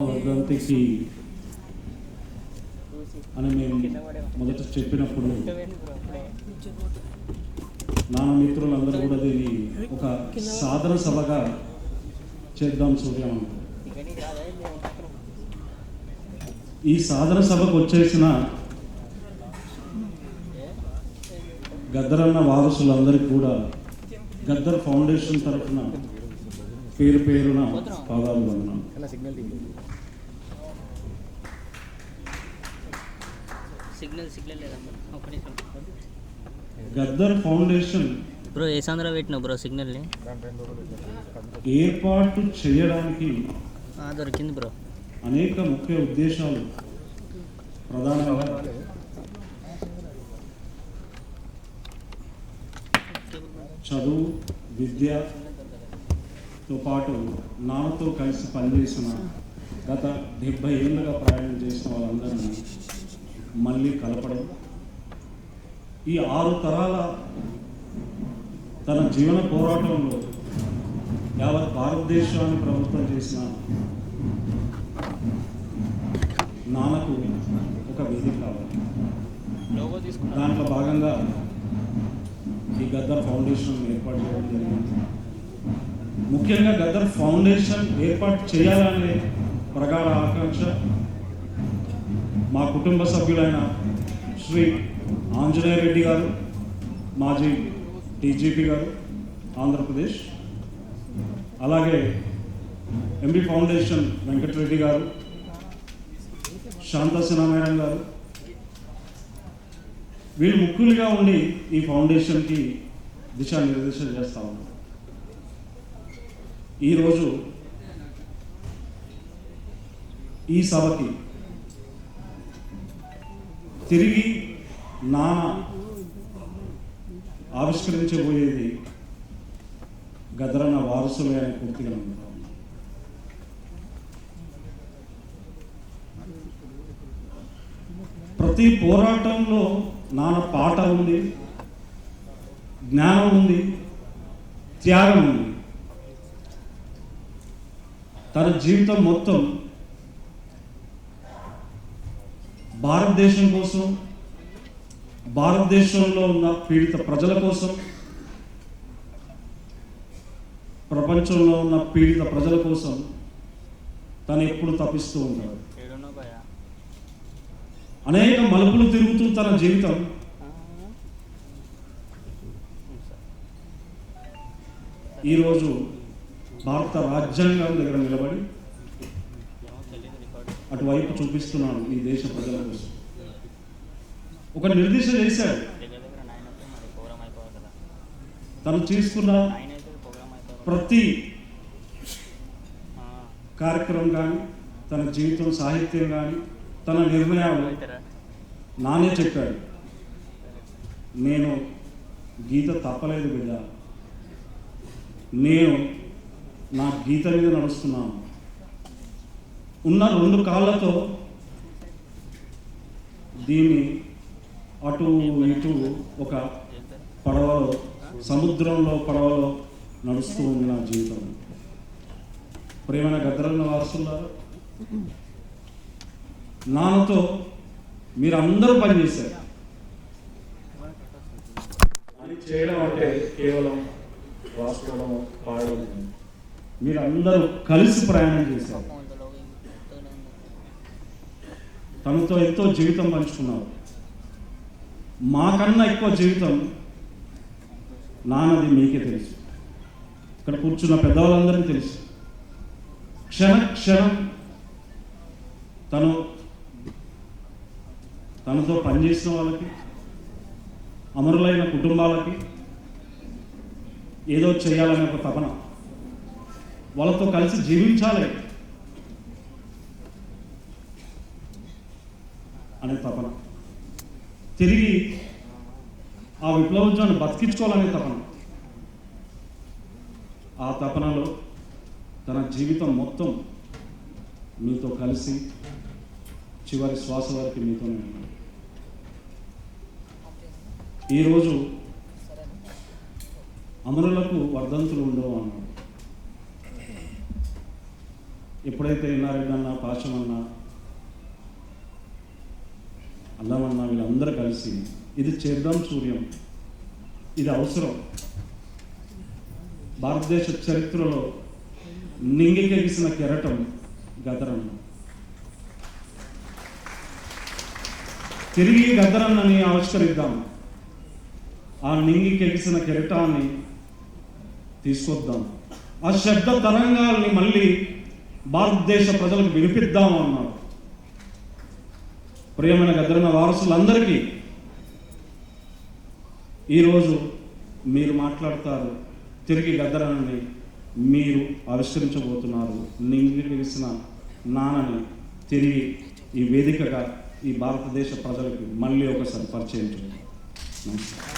వర్ధంతికి అని మేము మొదట చెప్పినప్పుడు నా మిత్రులందరూ కూడా దీన్ని ఒక సాధన సభగా చేద్దాం సూర్యం ఈ సాధన సభకు వచ్చేసిన గద్దరన్న వారసులందరికీ కూడా గద్దర్ ఫౌండేషన్ తరఫున పేరు పేరున పాదాలు సిగ్నల్ సిగ్నల్ నిమిషం. గద్దర్ ఫౌండేషన్ బ్రో ఏ సందర పెట్టినావు బ్రో సిగ్నల్ని ఏర్పాటు చేయడానికి దొరికింది బ్రో. అనేక ముఖ్య ఉద్దేశాలు ప్రధానంగా చదువు తో పాటు నాన్నతో కలిసి పనిచేసిన గత డెబ్బై ఏళ్ళుగా ప్రయాణం చేసిన వాళ్ళందరినీ మళ్ళీ కలపడం ఈ ఆరు తరాల తన జీవన పోరాటంలో యావత్ భారతదేశాన్ని ప్రభుత్వం చేసిన నాన్నకు ఒక వేదిక కావాలి. దాంట్లో భాగంగా ఈ గద్దర్ ఫౌండేషన్ ఏర్పాటు చేయడం జరిగింది. ముఖ్యంగా గద్దర్ ఫౌండేషన్ ఏర్పాటు చేయాలనే ప్రగాఢ ఆకాంక్ష మా కుటుంబ సభ్యులైన శ్రీ ఆంజనేయ రెడ్డి గారు మాజీ డీజీపీ గారు ఆంధ్రప్రదేశ్ అలాగే ఎంబీ ఫౌండేషన్ వెంకటరెడ్డి గారు శాంత మేడం గారు. వీళ్ళు ముఖ్యులుగా ఉండి ఈ ఫౌండేషన్కి దిశానిర్దేశం చేస్తా ఉన్నారు. ఈరోజు ఈ సభకి తిరిగి నా ఆవిష్కరించబోయేది గదరన వారసులే అని పూర్తిగా నమ్ముతా ప్రతి పోరాటంలో నాన్న పాట ఉంది జ్ఞానం ఉంది త్యాగం ఉంది. తన జీవితం మొత్తం భారతదేశం కోసం భారతదేశంలో ఉన్న పీడిత ప్రజల కోసం ప్రపంచంలో ఉన్న పీడిత ప్రజల కోసం తను ఎప్పుడు తప్పిస్తూ ఉంటాడు. అనేక మలుపులు తిరుగుతూ తన జీవితం ఈరోజు భారత రాజ్యాంగం దగ్గర నిలబడి అటువైపు చూపిస్తున్నాను ఈ దేశ ప్రజల కోసం. ఒక నిర్దేశం చేశాడు తను తీసుకున్న ప్రతి కార్యక్రమం కానీ తన జీవితం సాహిత్యం కానీ తన నిర్ణయాలు నానే చెప్పాడు. నేను గీత తప్పలేదు బిడ్డ. నేను నా గీత మీద నడుస్తున్నాను. ఉన్న రెండు కాళ్ళతో దీన్ని అటు ఇటు ఒక పడవలో సముద్రంలో పడవలో నడుస్తూ ఉంది నా జీవితం. ప్రేమైన గద్దరన్న వారసులారా నాన్నతో మీరు అందరూ పనిచేశారు. పని చేయడం అంటే కేవలం రాసుకోవడం పాడడం. మీరు అందరూ కలిసి ప్రయాణం చేశారు. తనతో ఎంతో జీవితం పంచుకున్నారు. మాకన్నా ఎక్కువ జీవితం నాన్నది మీకే తెలుసు. ఇక్కడ కూర్చున్న పెద్దవాళ్ళందరికీ తెలుసు. క్షణ క్షణం తను తనతో పనిచేసిన వాళ్ళకి అమరులైన కుటుంబాలకి ఏదో చేయాలనే ఒక తపన. వాళ్ళతో కలిసి జీవించాలి. అనే తపన. తిరిగి ఆ విప్లవోద్యమాన్ని బతికించుకోవాలనే తపన. ఆ తపనలో తన జీవితం మొత్తం మీతో కలిసి చివరి శ్వాస వరకు మీతోనే ఉన్నాడు ఈరోజు అమరులకు వర్ధంతులు ఉండవు అన్నాడు. ఎప్పుడైతే ఇన్నారెడ్డి అన్న పాశమన్న అల్లమన్న వీళ్ళందరూ కలిసి ఇది చేద్దాం సూర్యం ఇది అవసరం. భారతదేశ చరిత్రలో నింగికెగిసిన కెరటం గదరన్న. తిరిగి గదరన్నని ఆవిష్కరిద్దాం. ఆ నింగికెగిసిన కెరటాన్ని తీసుకొద్దాం ఆ శబ్ద తరంగాల్ని మళ్ళీ భారతదేశ ప్రజలకు వినిపిద్దాం అన్నారు ప్రియమైన గద్దరన్న వారసులందరికీ ఈరోజు మీరు మాట్లాడతారు తిరిగి గద్దరనని మీరు ఆవిష్కరించబోతున్నారు. నింగిలిసిన నాన్నని తిరిగి ఈ వేదికగా ఈ భారతదేశ ప్రజలకు మళ్ళీ ఒకసారి పరిచయం చేయండి. నమస్కారం.